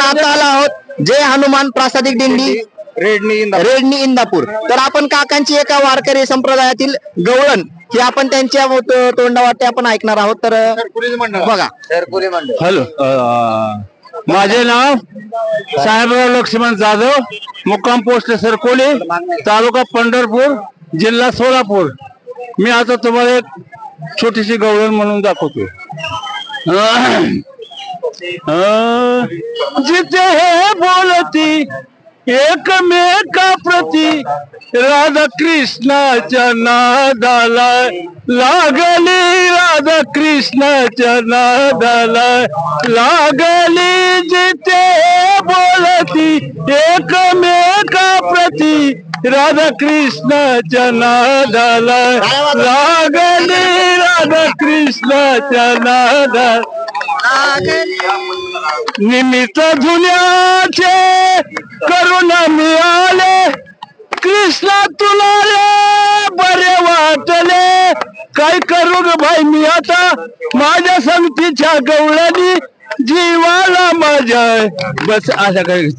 आपण आता आलो आहोत जय हनुमान प्रासादिक दिंडी. रेडणी रेडणी इंदापूर. तर आपण काकांची एका वारकरी संप्रदायातील गवळण ही आपण त्यांच्या तो- तोंडावाटे आपण ऐकणार आहोत. तर बघा. सरकुली मंडळ. हॅलो माझे नाव साहेबराव लक्ष्मण जाधव मुक्काम पोस्ट सरकोली तालुका पंढरपूर जिल्हा सोलापूर. मी आता तुम्हाला एक छोटीशी गवळण म्हणून दाखवतो जिथे हे बोलती एकमेका प्रती राधा कृष्णाच्या नादाला लागली राधा कृष्णाच्या नादाला लागली जिथे बोलती एकमेका प्रती राधा कृष्णाच्या नादाला लागली राधा कृष्णाच्या नादा निमित्त जुन्याचे करुणा मिळाले. कृष्णा तुला रे बरे वाटले. काय करू ग भाई मी आता? माझ्या संगतीच्या गवळ्यानी जीवाला माझ्या बस अशा काही